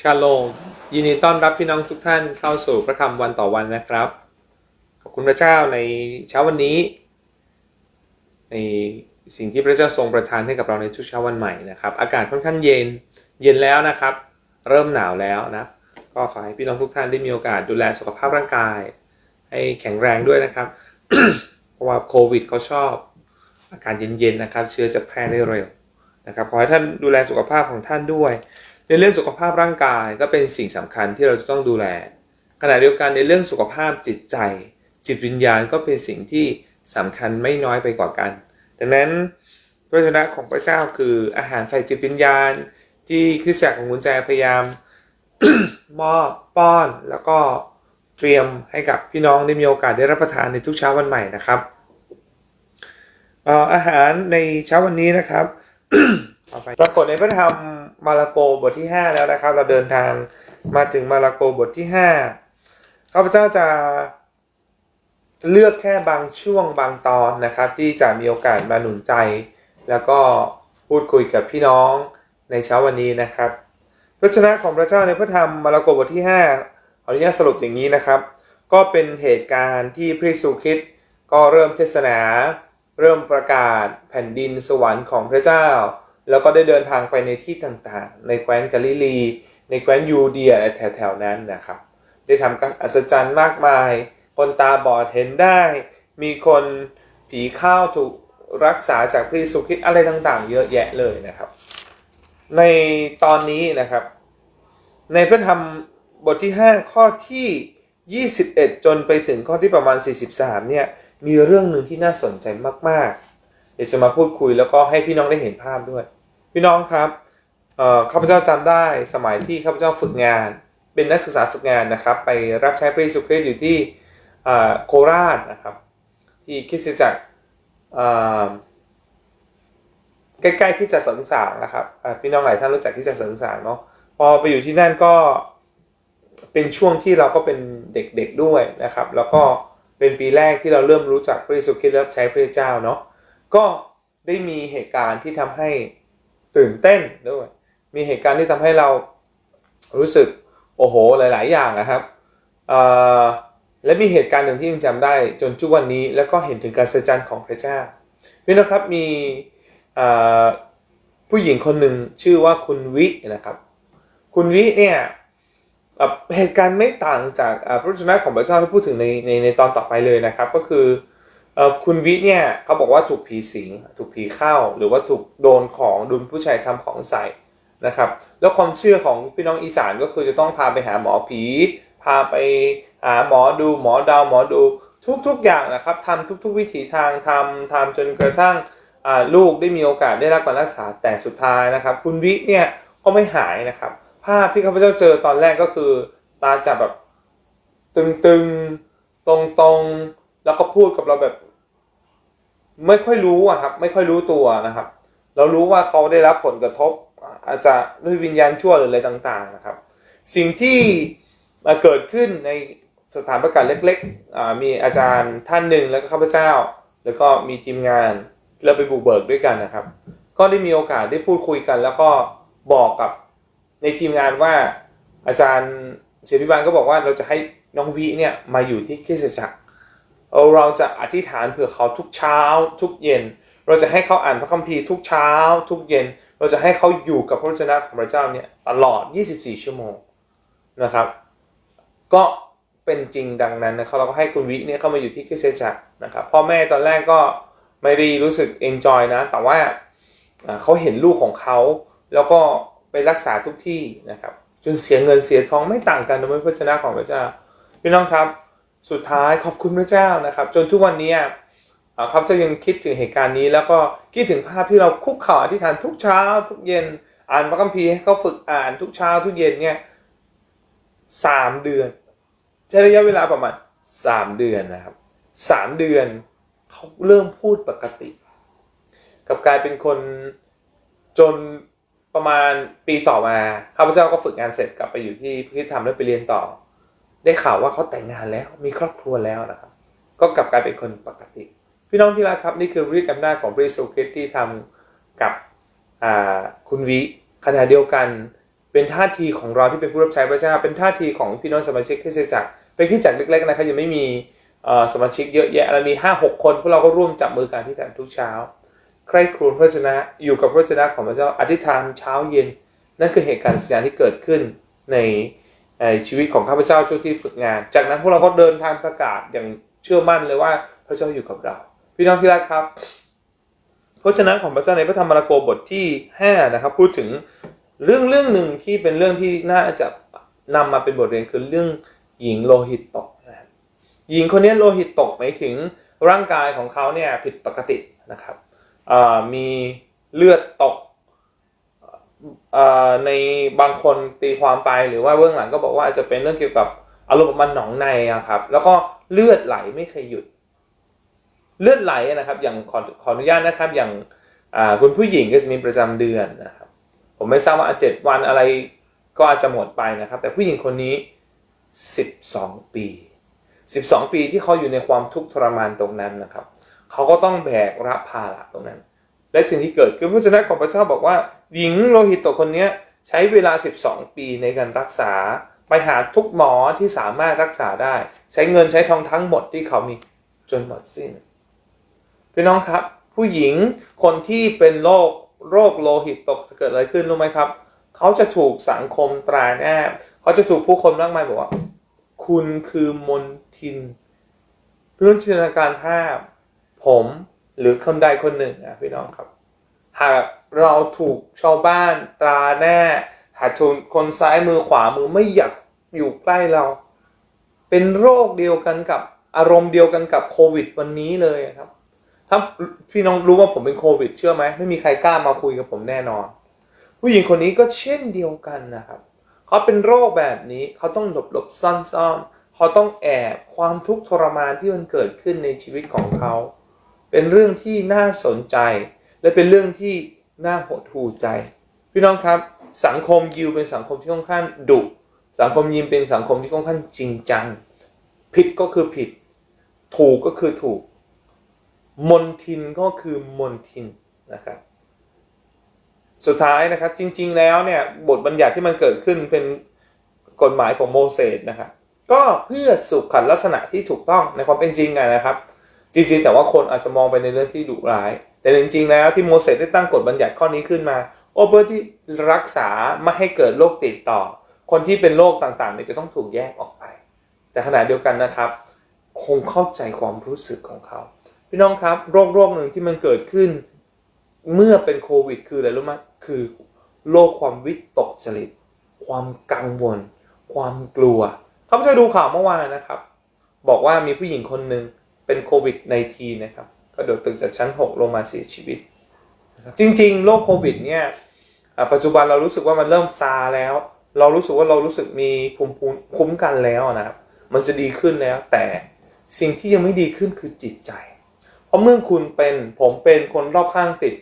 ชาโลมยินดีต้อนรับพี่น้องทุกท่านเข้าสู่พระคำวันต่อวันนะครับ ขอบคุณพระเจ้าในเช้าวันนี้ ในสิ่งที่พระเจ้าทรงประทานให้กับเราในทุกเช้าวันใหม่นะครับ อากาศค่อนข้างเย็นเย็นแล้วนะครับ เริ่มหนาวแล้วนะก็ขอให้พี่น้องทุกท่านได้มีโอกาสดูแลสุขภาพร่างกาย ให้แข็งแรงด้วยนะครับ เพราะว่าโควิดเขาชอบ อากาศเย็นๆนะครับ เชื้อจะแพร่ได้เร็วนะครับขอให้ท่านดูแลสุขภาพของท่านด้วย ในเรื่องสุขภาพร่างกายก็เป็นสิ่งสำคัญที่เราจะต้องดูแล ขณะเดียวกันในเรื่องสุขภาพจิตใจ จิตวิญญาณก็เป็นสิ่งที่สำคัญไม่น้อยไปกว่ากัน ดังนั้นพระชนะของพระเจ้าคืออาหารไฟจิตวิญญาณ ที่คริสตจักรของคุณแจพยายามมอบป้อนแล้วก็เตรียมให้กับพี่น้องได้มีโอกาสได้รับประทานในทุกเช้าวันใหม่นะครับอาหารในเช้าวันนี้นะครับปปรากฏในพระธรรม มาระโกบทที่ 5 แล้วนะครับ เราเดินทางมาถึงมาระโกบทที่ 5 ข้าพเจ้าจะเลือกแค่บางช่วงบางตอนนะครับ ที่จะมีโอกาสมาหนุนใจ แล้วก็พูดคุยกับพี่น้องในเช้าวันนี้นะครับพระชนะของพระเจ้าในพระธรรมมาระโกบทที่ 5 ขออนุญาตสรุปอย่างนี้นะครับ ก็เป็นเหตุการณ์ที่พระเยซูคริสต์ก็เริ่มเทศนา เริ่มประกาศแผ่นดินสวรรค์ของพระเจ้า แล้วก็ได้เดินทางไปในที่ต่างๆ ในแคว้นกาลิลี ในแคว้นยูเดียและแถวๆนั้นนะครับ ได้ทำการอัศจรรย์มากมาย คนตาบอดเห็นได้ มีคนผีเข้าถูกรักษาจากพระเยซูคริสต์อะไรต่างๆ เยอะแยะเลยนะครับ ในตอนนี้นะครับ ในพระธรรมบทที่ 5 ข้อที่ 21 จนไปถึงข้อที่ประมาณ 43 เนี่ย มีเรื่องหนึ่งที่น่าสนใจมากๆ เดี๋ยวจะมาพูดคุยแล้วก็ให้พี่น้องได้เห็นภาพด้วย พี่น้องครับข้าพเจ้าจำได้สมัยที่ข้าพเจ้าฝึกงาน เป็นนักศึกษาฝึกงานนะครับ ไปรับใช้พระเยซูคริสต์อยู่ที่โคราชนะครับ ที่คริสตจักรใกล้ๆที่จะสริงสางนะครับพี่น้องหลายท่านรู้จักที่จะสริงสางเนาะพอไปอยู่ที่นั่นก็เป็นช่วงที่เราก็เป็นเด็กๆด้วยนะครับ แล้วก็เป็นปีแรกที่เราเริ่มรู้จักพระเยซูคริสต์และใช้พระเจ้าเนาะก็ได้มีเหตุการณ์ที่ทำให้ ตื่นเต้นด้วย มีเหตุการณ์ที่ทำให้เรารู้สึกโอ้โหหลาย ๆ อย่างนะครับและมีเหตุการณ์หนึ่งที่ยังจำได้ จนทุวันนี้แล้วก็เห็นถึงการสัจจรรย์ของพระเจ้าพี่น้องครับมีผู้หญิงคนหนึ่งชื่อว่าคุณวินะครับ คุณวิเนี่ยเหตุการณ์ไม่ต่างจากพระวจนะของพระเจ้าที่พูดถึงในในในตอนต่อไปเลยนะครับ ก็คือ เออคุณวิเนี่ยเขาบอกว่าถูกผีสิงถูกผีเข้า หรือว่าถูกโดนของดุลผู้ชายทำของใส่นะครับ แล้วความเชื่อของพี่น้องอีสานก็คือจะต้องพาไปหาหมอผี พาไปหาหมอดูหมอดาวหมอดูทุกๆอย่างนะครับทำทุก ๆ วิถีทางทำทำจนกระทั่งลูกได้มีโอกาสได้รับการรักษาแต่สุดท้ายนะครับ คุณวิเนี่ยก็ไม่หายนะครับ ภาพที่ข้าพเจ้าเจอตอนแรกก็คือ ตาจะแบบตึงๆตรงๆ แล้วก็พูดกับเราแบบ ไม่ค่อยรู้อะครับ ไม่ค่อยรู้ตัวนะครับ เรารู้ว่าเขาได้รับผลกระทบอาจจะด้วยวิญญาณชั่วหรืออะไรต่างๆนะครับ สิ่งที่มาเกิดขึ้นในสถานประกาศเล็กๆ มีอาจารย์ท่านหนึ่งแล้วก็ข้าพเจ้า แล้วก็มีทีมงานเราไปบุกเบิกด้วยกันนะครับ ก็ได้มีโอกาสได้พูดคุยกัน แล้วก็บอกกับในทีมงานว่าอาจารย์เสรีพิบาลก็บอกว่าเราจะให้น้องวิเนี่ยมาอยู่ที่คริสตจักร เราจะอธิษฐานเผื่อเขาทุกเช้า ทุกเย็น เราจะให้เขาอ่านพระคัมภีร์ทุกเช้า ทุกเย็น เราจะให้เขาอยู่กับพระวจนะของพระเจ้าเนี่ยตลอด 24 ชั่วโมงนะครับ ก็เป็นจริงดังนั้นนะครับเราก็ให้คุณวิเนี่ยเข้ามาอยู่ที่คริสตจักรนะครับพ่อแม่ตอนแรกก็ไม่ได้รู้สึกเอนจอยนะ แต่ว่าเขาเห็นลูกของเขาแล้วก็ไปรักษาทุกที่นะครับ จนเสียเงินเสียทองไม่ต่างกันด้วยพระวจนะของพระเจ้าพี่น้องครับ สุดท้ายขอบคุณพระเจ้านะครับ จนทุกวันนี้อ่าครับจะยังคิดถึงเหตุการณ์นี้ แล้วก็คิดถึงภาพที่เราคุกเข่าอธิษฐานทุกเช้า ทุกเย็นอ่านพระคัมภีร์ให้เขาฝึกอ่านทุกเช้าทุกเย็นเนี่ยสามเดือนใช้ระยะเวลาประมาณสามเดือนนะครับสามเดือนเขาเริ่มพูดปกติ กับกลายเป็นคนจนประมาณปีต่อมาข้าพเจ้าก็ฝึกงานเสร็จกลับไปอยู่ที่พิธีธรรมแล้วไปเรียนต่อ ได้ข่าวว่าเขาแต่งงานแล้วมีครอบครัวแล้วนะครับ ก็กลับกลายเป็นคนปกติ พี่น้องที่รักครับนี่คือฤทธิ์อำนาจของพระเยซูคริสต์ที่ทำกับคุณวิขณะเดียวกันเป็นท่าทีของเราที่เป็นผู้รับใช้พระเจ้าเป็นท่าทีของพี่น้องสมาชิกคริสตจักรเป็นคริสตจักรเล็กๆนะครับยังไม่มีสมาชิกเยอะแยะเรามีห้าหกคนพวกเราก็ร่วมจับมือกันที่ฐานทุกเช้า ใครครวญพระวจนะอยู่กับพระวจนะของพระเจ้าอธิษฐานเช้าเย็น นั่นคือเหตุการณ์สัญญาที่เกิดขึ้นใน ในชีวิตของข้าพเจ้าช่วงที่ฝึกงาน จากนั้นพวกเราก็เดินทางประกาศอย่างเชื่อมั่นเลยว่าพระเจ้าอยู่กับเรา พี่น้องที่รักครับพระวจนะของพระเจ้าในพระธรรมมาระโกบทที่5นะครับพูดถึงเรื่องเรื่องหนึ่งที่เป็นเรื่องที่น่าจะนำมาเป็นบทเรียนคือเรื่องหญิงโลหิตตกนะหญิงคนนี้โลหิตตกหมายถึงร่างกายของเขาเนี่ยผิดปกตินะครับมีเลือดตก ในบางคนตีความไปหรือว่าเบื้องหลังก็บอกว่าอาจจะเป็นเรื่องเกี่ยวกับอารมณ์มันหนองในอะครับ แล้วก็เลือดไหลไม่เคยหยุด เลือดไหลนะครับ อย่างขอขออนุญาตนะครับ อย่างคุณผู้หญิงก็จะมีประจำเดือนนะครับ ผมไม่ทราบว่าเจ็ดวันอะไรก็อาจจะหมดไปนะครับ แต่ผู้หญิงคนนี้ 12 ปี 12 ปีที่เขาอยู่ในความทุกข์ทรมานตรงนั้นนะครับ เขาก็ต้องแบกรับภาระตรงนั้น และสิ่งที่เกิดขึ้นพระเจ้าของพระเจ้าบอกว่า หญิงโลหิตตกคนนี้ใช้เวลา 12 ปีในการรักษา ไปหาทุกหมอที่สามารถรักษาได้ ใช้เงินใช้ทองทั้งหมดที่เขามีจนหมดสิ้นพี่น้องครับ ผู้หญิงคนที่เป็นโรคโรคโลหิตตกจะเกิดอะไรขึ้นรู้ไหมครับ เขาจะถูกสังคมตราแนบเขาจะถูกผู้คนมากมายบอกว่า คุณคือมนทินเรื่องจินตนาการภาพ ผม หรือคนใดคนหนึ่งนะพี่น้องครับ หากเราถูกชาวบ้านตราแน่หากถูกคนซ้ายมือขวามือไม่อยากอยู่ใกล้เรา เป็นโรคเดียวกันกับอารมณ์เดียวกันกับโควิดวันนี้เลยครับ ถ้าพี่น้องรู้ว่าผมเป็นโควิด เชื่อไหมไม่มีใครกล้ามาคุยกับผมแน่นอน ผู้หญิงคนนี้ก็เช่นเดียวกันนะครับเขาเป็นโรคแบบนี้เขาต้องหลบหลบซ่อนซ่อนเขาต้องแอบความทุกข์ทรมานที่มันเกิดขึ้นในชีวิตของเขา เป็นเรื่องที่น่าสนใจ และเป็นเรื่องที่น่าหดหู่ใจ พี่น้องครับ สังคมยิวเป็นสังคมที่ค่อนข้างดุสังคมยิมเป็นสังคมที่ค่อนข้างจริงจัง ผิดก็คือผิด ถูกก็คือถูก มนทินก็คือมนทินนะครับสุดท้ายนะครับจริงๆแล้วเนี่ยบทบัญญัติที่มันเกิดขึ้นเป็นกฎหมายของโมเสสนะครับก็เพื่อสุขลักษณะที่ถูกต้องในความเป็นจริงไงนะครับ จริงๆ แต่ว่าคนอาจจะมองไปในเรื่องที่ดุร้าย แต่จริงๆแล้วที่โมเสสได้ตั้งกฎบัญญัติข้อนี้ขึ้นมา โอเพื่อที่รักษาไม่ให้เกิดโรคติดต่อ คนที่เป็นโรคต่างๆเนี่ยจะต้องถูกแยกออกไป แต่ขณะเดียวกันนะครับ คงเข้าใจความรู้สึกของเขา พี่น้องครับโรคโรคหนึ่งที่มันเกิดขึ้น เมื่อเป็นโควิด คืออะไรรู้ไหมคือโรคความวิตกจริต ความกังวล ความกลัวเขาพเจ้าดูข่าวเมื่อวานนะครับ บอกว่ามีผู้หญิงคนหนึ่ง เป็นโควิด -19 นะครับ ก็โดดตึกจากชั้น 6 ลงมาเสียชีวิต จริงๆ โรคโควิดเนี่ยปัจจุบันเรารู้สึกว่ามันเริ่มซาแล้ว เรารู้สึกว่าเรารู้สึกมีภูมิคุ้มกันแล้วนะครับ มันจะดีขึ้นแล้ว แต่สิ่งที่ยังไม่ดีขึ้นคือจิตใจ เพราะเมื่อคุณเป็นผมเป็นคนรอบข้างติด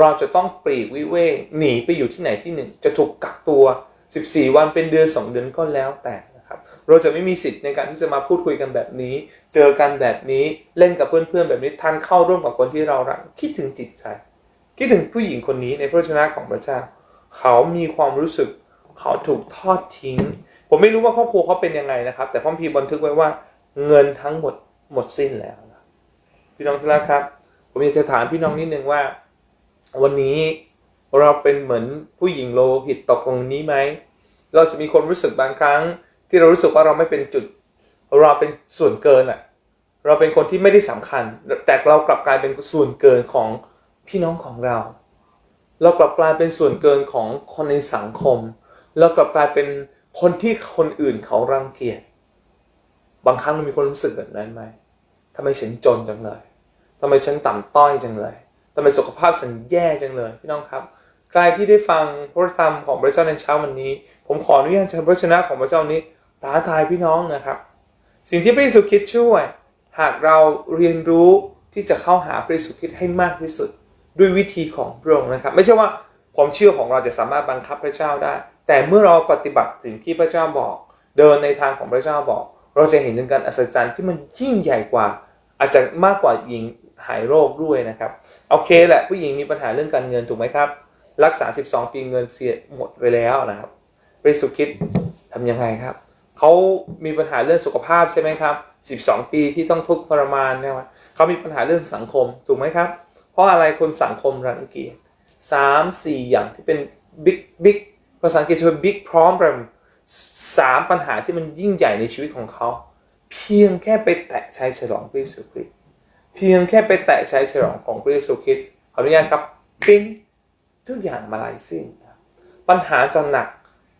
เราจะต้องปลีกวิเวกหนีไปอยู่ที่ไหนที่หนึ่ง จะถูกกักตัว 14 วันเป็นเดือน 2 เดือนก็แล้วแต่นะครับ เราจะไม่มีสิทธิ์ในการที่จะมาพูดคุยกันแบบนี้ เจอกันแบบนี้เล่นกับเพื่อนๆแบบนี้ทานเข้าร่วมกับคนที่เรารักคิดถึงจิตใจ คิดถึงผู้หญิงคนนี้ในพระชนะของพระเจ้า เขามีความรู้สึก เขาถูกทอดทิ้ง ผมไม่รู้ว่าครอบครัวเขาเป็นยังไงนะครับ แต่พ่อพีบันทึกไว้ว่าเงินทั้งหมดหมดสิ้นแล้วพี่น้องที่รักครับ ผมอยากจะถามพี่น้องนิดนึงว่า วันนี้เราเป็นเหมือนผู้หญิงโลหิตตกตรงนี้ไหมเราจะมีความรู้สึกบางครั้ง ที่เรารู้สึกว่าเราไม่เป็นจุด เราเป็นส่วนเกินอะเราเป็นคนที่ไม่ได้สำคัญ แต่เรากลับกลายเป็นส่วนเกินของพี่น้องของเรา เรากลับกลายเป็นส่วนเกินของคนในสังคม เรากลับกลายเป็นคนที่คนอื่นเขารังเกียจบางครั้งเรามีความรู้สึกแบบนั้นไหมทำไมฉันจนจังเลยทำไมฉันต่ำต้อยจังเลยทำไมสุขภาพฉันแย่จังเลย พี่น้องครับใครที่ได้ฟังพระธรรมของพระเจ้าในเช้าวันนี้ ผมขออนุญาตใช้พระชนะของพระเจ้านี้ท้าทายพี่น้องนะครับ สิ่งที่พระเยซูคริดช่วย หากเราเรียนรู้ที่จะเข้าหาพระเยซูคริดให้มากที่สุด ด้วยวิธีของพระองค์นะครับ ไม่ใช่ว่าความเชื่อของเราจะสามารถบังคับพระเจ้าได้ แต่เมื่อเราปฏิบัติสิ่งที่พระเจ้าบอก เดินในทางของพระเจ้าบอก เราจะเห็นถึงการอัศจรรย์ที่มันยิ่งใหญ่กว่า อาจจะมากกว่าหญิงหายโรคด้วยนะครับโอเคแหละผู้หญิงมีปัญหาเรื่องการเงินถูกไหมครับ รักษา 12 ปีเงินเสียหมดไปแล้วนะครับพระเยซูคริสต์ทำยังไงครับ เขามีปัญหาเรื่องสุขภาพใช่ไหมครับ 12 ปีที่ต้องทุกข์ทรมานเนะครับเขามีปัญหาเรื่องสังคมถูกไหมครับ เพราะอะไรคนสังคมรังเกียจสามสี่อย่างที่เป็นบิ๊กบิ๊กภาษาอังกฤษว่า big problem สามปัญหาที่มันยิ่งใหญ่ในชีวิตของเขา เพียงแค่ไปแตะชัยฉลองพระเยซูคริสต์เพียงแค่ไปแตะชัยฉลองของพระเยซูคริสต์ขออนุญาตครับปิ้งทุกอย่างมาลายสิ้นปัญหาจะหนัก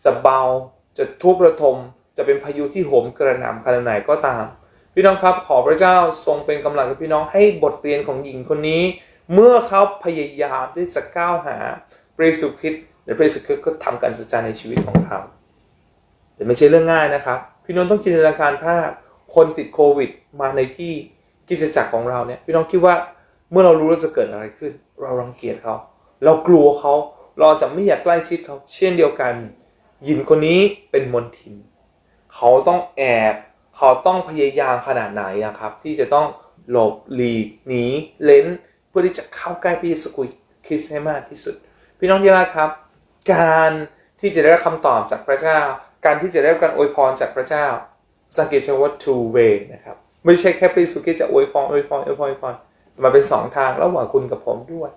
จะเบาจะทุกข์ระทม จะเป็นพายุที่โหมกระหน่ำขนาดไหนก็ตาม พี่น้องครับขอพระเจ้าทรงเป็นกำลังกับพี่น้องให้บทเรียนของหญิงคนนี้ เมื่อเขาพยายามที่จะก้าวหาพระเยซูคริสต์และพระเยซูคริสต์ก็ทำการสัจจาในชีวิตของเขาแต่ไม่ใช่เรื่องง่ายนะครับ พี่น้องต้องจินตนาการภาพคนติดโควิด มาในที่กิจจักรของเราเนี่ยพี่น้องคิดว่าเมื่อเรารู้ว่าจะเกิดอะไรขึ้น เรารังเกียจเขา เรากลัวเขาเราจะไม่อยากใกล้ชิดเขา เช่นเดียวกันหญิงคนนี้เป็นมนทิน เขาต้องแอบเขาต้องพยายามขนาดไหนอะครับ ที่จะต้องหลบหลีกหนีเลนเพื่อที่จะเข้าใกล้พระเยซูคริสต์ให้มากที่สุด พี่น้องที่รักครับ การที่จะได้รับคำตอบจากพระเจ้า การที่จะได้รับการอวยพรจากพระเจ้า สังเกตใช่ว่า two way นะครับ ไม่ใช่แค่พระเยซูคริสต์จะอวยพรอวยพรอวยพรอวยพรแต่มันเป็นสองทางระหว่างคุณกับผมด้วย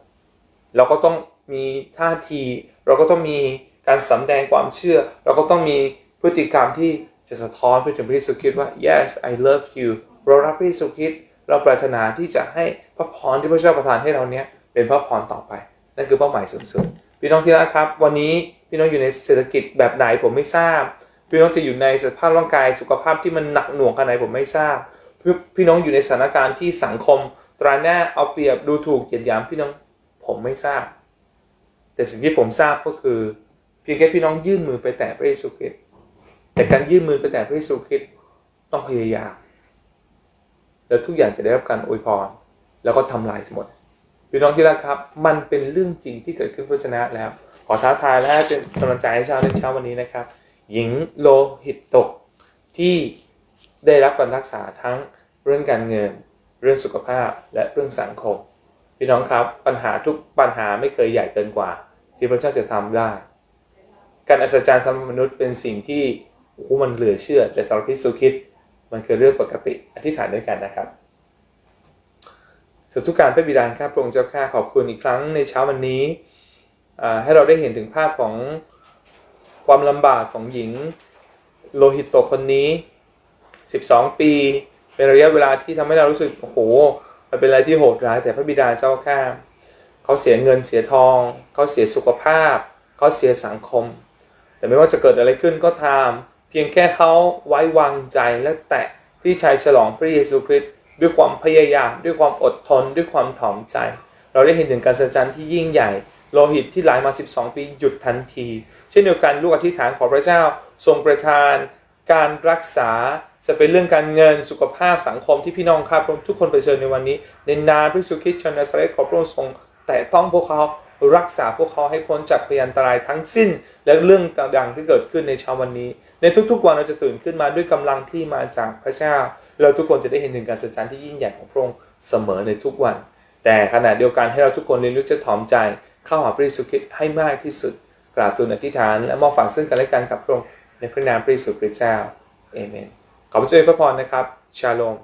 เราก็ต้องมีท่าที เราก็ต้องมีการสำแดงความเชื่อ เราก็ต้องมีพฤติกรรมที่ จะสะท้อนไปถึงพระเยซูคริสต์ว่า yes I love you เรารักพระเยซูคริสต์เราปรารถนาที่จะให้พระพรที่พระเจ้าประทานให้เราเนี้ยเป็นพระพรต่อไป นั่นคือเป้าหมายสูงสุดพี่น้องที่รักครับ วันนี้พี่น้องอยู่ในเศรษฐกิจแบบไหนผมไม่ทราบ พี่น้องจะอยู่ในสภาพร่างกายสุขภาพที่มันหนักหน่วงขนาดไหนผมไม่ทราบพี่พี่น้องอยู่ในสถานการณ์ที่สังคม ตราหน้าเอาเปรียบดูถูกเหยียดหยามพี่น้องผมไม่ทราบ แต่สิ่งที่ผมทราบก็คือ เพียงแค่พี่น้องยื่นมือไปแตะพระเยซูคริสต์ แต่การยื่นมือไปแตะพระเยซูคริสต์ต้องพยายาม แล้วทุกอย่างจะได้รับการอวยพร แล้วก็ทำลายหมดพี่น้องที่รักครับ มันเป็นเรื่องจริงที่เกิดขึ้นเพื่อชนะแล้ว ขอท้าทายและให้เป็นกำลังใจให้ชาวในเช้าวันนี้นะครับ หญิงโลหิตตกที่ได้รับการรักษาทั้งเรื่องการเงิน เรื่องสุขภาพและเรื่องสังคม พี่น้องครับปัญหาทุกปัญหาไม่เคยใหญ่เกินกว่า ที่พระเจ้าจะทำได้ การอัศจรรย์สำหรับมนุษย์เป็นสิ่งที่ โอ้โหมันเหลือเชื่อแต่สำหรับพิสุคิดมันคือเรื่องปกติอธิษฐานด้วยกันนะครับสุทุกการพระบิดาข้าพระองค์เจ้าข้าขอบคุณอีกครั้งในเช้าวันนี้ ให้เราได้เห็นถึงภาพของความลำบากของหญิงโลหิตโตคนนี้ 12 ปี เป็นระยะเวลาที่ทำให้เรารู้สึก โอ้โห มันเป็นอะไรที่โหดร้าย แต่พระบิดาเจ้าข้าเขาเสียเงินเสียทอง เขาเสียสุขภาพ เขาเสียสังคม แต่ไม่ว่าจะเกิดอะไรขึ้นก็ตาม พียงแค่เขาไว้วางใจและแตะที่ชัยฉลองพระเยซูคริสต์ด้วยความพยายาม ด้วยความอดทน ด้วยความถ่อมใจ เราได้เห็นถึงการสัจจันที่ยิ่งใหญ่ โลหิตที่ไหลมา 12 ปีหยุดทันที เช่นเดียวกันลูกอธิษฐานขอพระเจ้าทรงประทาน การรักษาจะเป็นเรื่องการเงินสุขภาพสังคมที่พี่น้องครับทุกคนเผชิญในวันนี้ ในนามพระเยซูคริสต์ชนาซาเรตขอพระองค์ทรงแต่ต้องพวกเขารักษาพวกเขาให้พ้นจากพยันตรายทั้งสิ้น และเรื่องต่างๆที่เกิดขึ้นในเช้าวันนี้ ในทุกๆวันเราจะตื่นขึ้นมาด้วยกำลังที่มาจากพระเจ้า เราทุกคนจะได้เห็นถึงการสัจจันที่ยิ่งใหญ่ของพระองค์เสมอในทุกวัน แต่ขณะเดียวกันให้เราทุกคนเรียนรู้จะถ่อมใจเข้าหาพระเยซูคริสต์ให้มากที่สุด กราบทูลอธิษฐานและมอบฝังซึ่งกันและกันกับพระองค์ในพระนามพระเยซูคริสต์เจ้าเอเมนขอพระเจ้าอวยพระพรนะครับชาโลม